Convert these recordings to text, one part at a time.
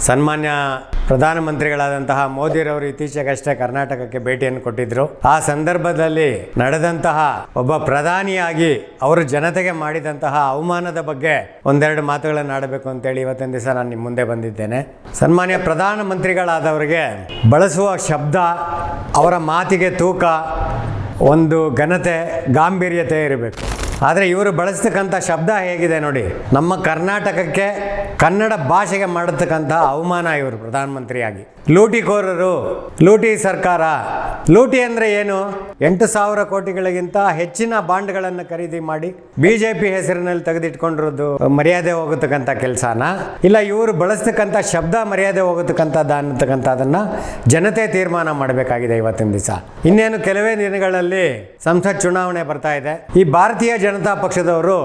ಸನ್ಮಾನ್ಯ ಪ್ರಧಾನಮಂತ್ರಿಗಳಾದಂತಹ ಮೋದಿರವರು ಇತ್ತೀಚೆಗಷ್ಟೇ ಕರ್ನಾಟಕಕ್ಕೆ ಭೇಟಿಯನ್ನು ಕೊಟ್ಟಿದ್ರು. ಆ ಸಂದರ್ಭದಲ್ಲಿ ನಡೆದಂತಹ ಒಬ್ಬ ಪ್ರಧಾನಿಯಾಗಿ ಅವರು ಜನತೆಗೆ ಮಾಡಿದಂತಹ ಅವಮಾನದ ಬಗ್ಗೆ ಒಂದೆರಡು ಮಾತುಗಳನ್ನು ಆಡಬೇಕು ಅಂತೇಳಿ ಇವತ್ತಿನ ದಿವಸ ನಾನು ನಿಮ್ಮ ಮುಂದೆ ಬಂದಿದ್ದೇನೆ. ಸನ್ಮಾನ್ಯ ಪ್ರಧಾನಮಂತ್ರಿಗಳಾದವರಿಗೆ ಬಳಸುವ ಶಬ್ದ, ಅವರ ಮಾತಿಗೆ ತೂಕ, ಒಂದು ಘನತೆ, ಗಾಂಭೀರ್ಯತೆ ಇರಬೇಕು. ಆದರೆ ಇವರು ಬಳಸ್ತಕ್ಕಂಥ ಶಬ್ದ ಹೇಗಿದೆ ನೋಡಿ. ನಮ್ಮ ಕರ್ನಾಟಕಕ್ಕೆ ಕನ್ನಡ ಭಾಷೆಗೆ ಮಾಡತಕ್ಕಂಥ ಅವಮಾನ ಇವರು ಪ್ರಧಾನಮಂತ್ರಿಯಾಗಿ. ಲೂಟಿಕೋರರು, ಲೂಟಿ ಸರ್ಕಾರ. ಲೂಟಿ ಅಂದರೆ ಏನು? ಎಂಟು ಸಾವಿರ ಕೋಟಿಗಳಿಗಿಂತ ಹೆಚ್ಚಿನ ಬಾಂಡ್ಗಳನ್ನು ಖರೀದಿ ಮಾಡಿ ಬಿ ಜೆ ಪಿ ಹೆಸರಿನಲ್ಲಿ ತೆಗೆದಿಟ್ಕೊಂಡಿರೋದು ಮರ್ಯಾದೆ ಹೋಗತಕ್ಕಂಥ ಕೆಲಸನ? ಇಲ್ಲ, ಇವರು ಬಳಸ್ತಕ್ಕಂಥ ಶಬ್ದ ಮರ್ಯಾದೆ ಹೋಗತಕ್ಕಂಥದ್ದು ಅನ್ನತಕ್ಕಂಥದ್ದನ್ನು ಜನತೆ ತೀರ್ಮಾನ ಮಾಡಬೇಕಾಗಿದೆ ಇವತ್ತಿನ ದಿವಸ. ಇನ್ನೇನು ಕೆಲವೇ ದಿನಗಳಲ್ಲಿ ಸಂಸತ್ ಚುನಾವಣೆ ಬರ್ತಾ ಇದೆ. ಈ ಭಾರತೀಯ ಜನತಾ ಪಕ್ಷದವರು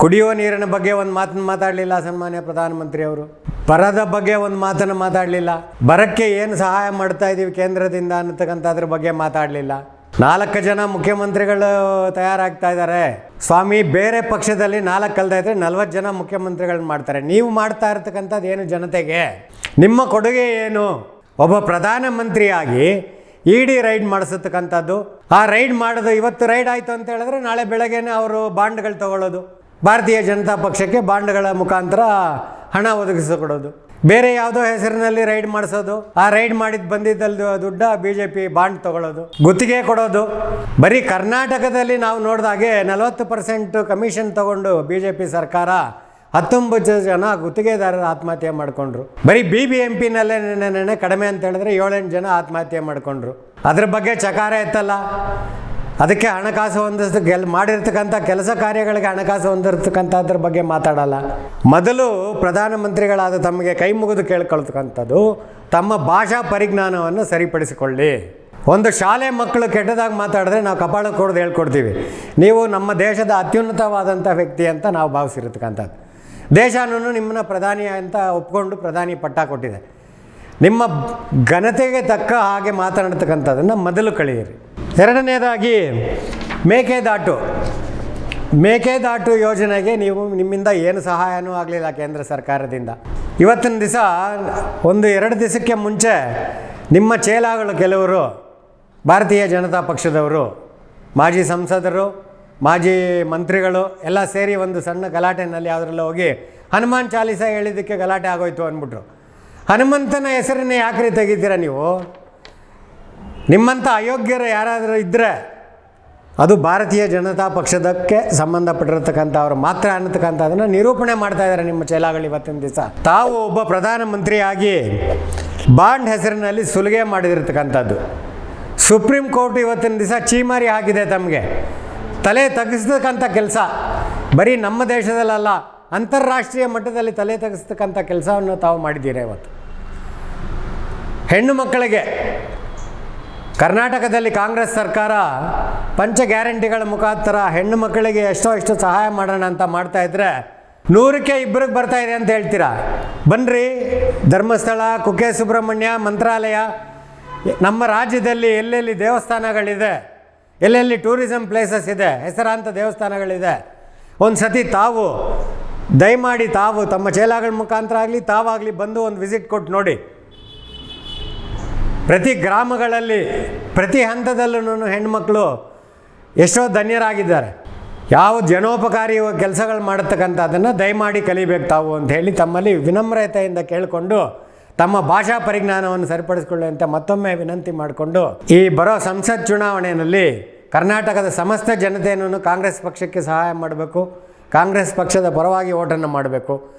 ಕುಡಿಯುವ ನೀರಿನ ಬಗ್ಗೆ ಒಂದು ಮಾತನ್ನು ಮಾತಾಡಲಿಲ್ಲ ಸನ್ಮಾನ್ಯ ಪ್ರಧಾನಮಂತ್ರಿ ಅವರು. ಬರದ ಬಗ್ಗೆ ಒಂದು ಮಾತನ್ನು ಮಾತಾಡಲಿಲ್ಲ. ಬರಕ್ಕೆ ಏನು ಸಹಾಯ ಮಾಡ್ತಾ ಇದ್ದೀವಿ ಕೇಂದ್ರದಿಂದ ಅನ್ನತಕ್ಕಂಥದ್ರ ಬಗ್ಗೆ ಮಾತಾಡಲಿಲ್ಲ. ನಾಲ್ಕು ಜನ ಮುಖ್ಯಮಂತ್ರಿಗಳು ತಯಾರಾಗ್ತಾ ಇದ್ದಾರೆ ಸ್ವಾಮಿ, ಬೇರೆ ಪಕ್ಷದಲ್ಲಿ ನಾಲ್ಕು ಕಲ್ತ ಇದ್ರೆ ನಲ್ವತ್ತು ಜನ ಮುಖ್ಯಮಂತ್ರಿಗಳನ್ನ ಮಾಡ್ತಾರೆ. ನೀವು ಮಾಡ್ತಾ ಇರತಕ್ಕಂಥದ್ದು ಏನು ಜನತೆಗೆ? ನಿಮ್ಮ ಕೊಡುಗೆ ಏನು? ಒಬ್ಬ ಪ್ರಧಾನಮಂತ್ರಿಯಾಗಿ ಇಡಿ ರೈಡ್ ಮಾಡಿಸತಕ್ಕಂಥದ್ದು ಆ ರೈಡ್ ಮಾಡೋದು ಇವತ್ತು ರೈಡ್ ಆಯಿತು ಅಂತ ಹೇಳಿದ್ರೆ ನಾಳೆ ಬೆಳಗ್ಗೆನೇ ಅವರು ಬಾಂಡ್ಗಳು ತಗೊಳ್ಳೋದು. ಭಾರತೀಯ ಜನತಾ ಪಕ್ಷಕ್ಕೆ ಬಾಂಡ್ಗಳ ಮುಖಾಂತರ ಹಣ ಒದಗಿಸಿಕೊಡೋದು. ಬೇರೆ ಯಾವುದೋ ಹೆಸರಿನಲ್ಲಿ ರೈಡ್ ಮಾಡಿಸೋದು, ಆ ರೈಡ್ ಮಾಡಿದ್ ಬಂದಿದ್ದಲ್ಲಿ ದುಡ್ಡ ಬಿ ಜೆ ಪಿ ಬಾಂಡ್ ತಗೊಳ್ಳೋದು. ಗುತ್ತಿಗೆ ಕೊಡೋದು. ಬರೀ ಕರ್ನಾಟಕದಲ್ಲಿ ನಾವು ನೋಡಿದಾಗೆ ನಲವತ್ತು ಪರ್ಸೆಂಟ್ ಕಮಿಷನ್ ತಗೊಂಡು ಬಿ ಜೆ ಪಿ ಸರ್ಕಾರ ಹತ್ತೊಂಬತ್ತು ಜನ ಗುತ್ತಿಗೆದಾರರು ಆತ್ಮಹತ್ಯೆ ಮಾಡಿಕೊಂಡ್ರು. ಬರೀ ಬಿ ಬಿ ಎಂ ಪಿನಲ್ಲೇ ನೆನೆ ಕಡಿಮೆ ಅಂತ ಹೇಳಿದ್ರೆ ಏಳೆಂಟು ಜನ ಆತ್ಮಹತ್ಯೆ ಮಾಡಿಕೊಂಡ್ರು. ಅದ್ರ ಬಗ್ಗೆ ಚಕಾರ ಎತ್ತಲ್ಲ ಅದಕ್ಕೆ ಹಣಕಾಸು ಹೊಂದಿಸ್ ಗೆಲ್ ಮಾಡಿರ್ತಕ್ಕಂಥ ಕೆಲಸ ಕಾರ್ಯಗಳಿಗೆ ಹಣಕಾಸು ಹೊಂದಿರ್ತಕ್ಕಂಥದ್ರ ಬಗ್ಗೆ ಮಾತಾಡಲ್ಲ. ಮೊದಲು ಪ್ರಧಾನಮಂತ್ರಿಗಳಾದ ತಮಗೆ ಕೈ ಮುಗಿದು ಕೇಳ್ಕೊಳ್ತಕ್ಕಂಥದ್ದು, ತಮ್ಮ ಭಾಷಾ ಪರಿಜ್ಞಾನವನ್ನು ಸರಿಪಡಿಸಿಕೊಳ್ಳಿ. ಒಂದು ಶಾಲೆ ಮಕ್ಕಳು ಕೆಟ್ಟದಾಗಿ ಮಾತಾಡಿದ್ರೆ ನಾವು ಕಪಾಳ ಕೊಡೋದು ಹೇಳ್ಕೊಡ್ತೀವಿ. ನೀವು ನಮ್ಮ ದೇಶದ ಅತ್ಯುನ್ನತವಾದಂಥ ವ್ಯಕ್ತಿ ಅಂತ ನಾವು ಭಾವಿಸಿರ್ತಕ್ಕಂಥದ್ದು. ದೇಶನೂ ನಿಮ್ಮನ್ನ ಪ್ರಧಾನಿ ಅಂತ ಒಪ್ಕೊಂಡು ಪ್ರಧಾನಿ ಪಟ್ಟ ಕೊಟ್ಟಿದೆ. ನಿಮ್ಮ ಘನತೆಗೆ ತಕ್ಕ ಹಾಗೆ ಮಾತನಾಡ್ತಕ್ಕಂಥದ್ದನ್ನು ಮೊದಲು ಕಳೆಯಿರಿ ಎರಡನೇದಾಗಿ ಮೇಕೆದಾಟು ಮೇಕೆದಾಟು ಯೋಜನೆಗೆ ನೀವು ನಿಮ್ಮಿಂದ ಏನು ಸಹಾಯನೂ ಆಗಲಿಲ್ಲ ಕೇಂದ್ರ ಸರ್ಕಾರದಿಂದ. ಇವತ್ತಿನ ದಿವಸ, ಒಂದು ಎರಡು ದಿವಸಕ್ಕೆ ಮುಂಚೆ ನಿಮ್ಮ ಚೇಲಾಗಳು ಕೆಲವರು, ಭಾರತೀಯ ಜನತಾ ಪಕ್ಷದವರು, ಮಾಜಿ ಸಂಸದರು, ಮಾಜಿ ಮಂತ್ರಿಗಳು ಎಲ್ಲ ಸೇರಿ ಒಂದು ಸಣ್ಣ ಗಲಾಟೆನಲ್ಲಿ ಯಾವುದ್ರಲ್ಲೂ ಹೋಗಿ ಹನುಮಾನ್ ಚಾಲೀಸ ಹೇಳಿದ್ದಕ್ಕೆ ಗಲಾಟೆ ಆಗೋಯ್ತು ಅಂದ್ಬಿಟ್ರು. ಹನುಮಂತನ ಹೆಸರನ್ನೇ ಯಾಕ್ರಿ ತೆಗಿತೀರ ನೀವು? ನಿಮ್ಮಂಥ ಅಯೋಗ್ಯರು ಯಾರಾದರೂ ಇದ್ದರೆ ಅದು ಭಾರತೀಯ ಜನತಾ ಪಕ್ಷದಕ್ಕೆ ಸಂಬಂಧಪಟ್ಟಿರತಕ್ಕಂಥ ಅವರು ಮಾತ್ರ ಅನ್ನತಕ್ಕಂಥದ್ದನ್ನು ನಿರೂಪಣೆ ಮಾಡ್ತಾ ಇದ್ದಾರೆ ನಿಮ್ಮ ಚೇಲಾಗಳು ಇವತ್ತಿನ ದಿವಸ. ತಾವು ಒಬ್ಬ ಪ್ರಧಾನಮಂತ್ರಿಯಾಗಿ ಬಾಂಡ್ ಹೆಸರಿನಲ್ಲಿ ಸುಲಿಗೆ ಮಾಡಿದಿರ್ತಕ್ಕಂಥದ್ದು. ಸುಪ್ರೀಂ ಕೋರ್ಟ್ ಇವತ್ತಿನ ದಿವಸ ಚೀಮಾರಿ ಹಾಕಿದೆ ತಮಗೆ. ತಲೆ ತಗ್ಗಿಸ್ತಕ್ಕಂಥ ಕೆಲಸ. ಬರೀ ನಮ್ಮ ದೇಶದಲ್ಲಲ್ಲ, ಅಂತಾರಾಷ್ಟ್ರೀಯ ಮಟ್ಟದಲ್ಲಿ ತಲೆ ತಗ್ಗಿಸ್ತಕ್ಕಂಥ ಕೆಲಸವನ್ನು ತಾವು ಮಾಡಿದ್ದೀರಾ ಇವತ್ತು? ಹೆಣ್ಣು ಮಕ್ಕಳಿಗೆ. ಕರ್ನಾಟಕದಲ್ಲಿ ಕಾಂಗ್ರೆಸ್ ಸರ್ಕಾರ ಪಂಚ ಗ್ಯಾರಂಟಿಗಳ ಮುಖಾಂತರ ಹೆಣ್ಣು ಮಕ್ಕಳಿಗೆ ಎಷ್ಟೋ ಎಷ್ಟು ಸಹಾಯ ಮಾಡೋಣ ಅಂತ ಮಾಡ್ತಾ ಇದ್ರೆ ನೂರಕ್ಕೆ ಇಬ್ಬರಿಗೆ ಬರ್ತಾ ಇದೆ ಅಂತ ಹೇಳ್ತೀರಾ? ಬನ್ನಿರಿ ಧರ್ಮಸ್ಥಳ, ಕುಕ್ಕೆ ಸುಬ್ರಹ್ಮಣ್ಯ, ಮಂತ್ರಾಲಯ. ನಮ್ಮ ರಾಜ್ಯದಲ್ಲಿ ಎಲ್ಲೆಲ್ಲಿ ದೇವಸ್ಥಾನಗಳಿದೆ, ಎಲ್ಲೆಲ್ಲಿ ಟೂರಿಸಂ ಪ್ಲೇಸಸ್ ಇದೆ, ಹೆಸರಾಂತ ದೇವಸ್ಥಾನಗಳಿದೆ ಒಂದು ಸತಿ ತಾವು, ದಯಮಾಡಿ ತಾವು, ತಮ್ಮ ಚೇಲಾಗಳ ಮುಖಾಂತರ ಆಗಲಿ, ತಾವಾಗಲಿ ಬಂದು ಒಂದು ವಿಸಿಟ್ ಕೊಟ್ಟು ನೋಡಿ. ಪ್ರತಿ ಗ್ರಾಮಗಳಲ್ಲಿ, ಪ್ರತಿ ಹಂತದಲ್ಲೂ ಹೆಣ್ಮಕ್ಳು ಎಷ್ಟೋ ಧನ್ಯರಾಗಿದ್ದಾರೆ. ಯಾವ ಜನೋಪಕಾರಿ ಕೆಲಸಗಳು ಮಾಡತಕ್ಕಂಥದ್ದನ್ನು ದಯಮಾಡಿ ಕಲಿಬೇಕು ತಾವು ಅಂತ ಹೇಳಿ ತಮ್ಮಲ್ಲಿ ವಿನಮ್ರತೆಯಿಂದ ಕೇಳಿಕೊಂಡು ತಮ್ಮ ಭಾಷಾ ಪರಿಜ್ಞಾನವನ್ನು ಸರಿಪಡಿಸಿಕೊಳ್ಳಿ ಅಂತ ಮತ್ತೊಮ್ಮೆ ವಿನಂತಿ ಮಾಡಿಕೊಂಡು ಈ ಬರೋ ಸಂಸತ್ ಚುನಾವಣೆಯಲ್ಲಿ ಕರ್ನಾಟಕದ ಸಮಸ್ತ ಜನತೆಯನ್ನು ಕಾಂಗ್ರೆಸ್ ಪಕ್ಷಕ್ಕೆ ಸಹಾಯ ಮಾಡಬೇಕು. ಕಾಂಗ್ರೆಸ್ ಪಕ್ಷದ ಪರವಾಗಿ ಓಟನ್ನು ಮಾಡಬೇಕು.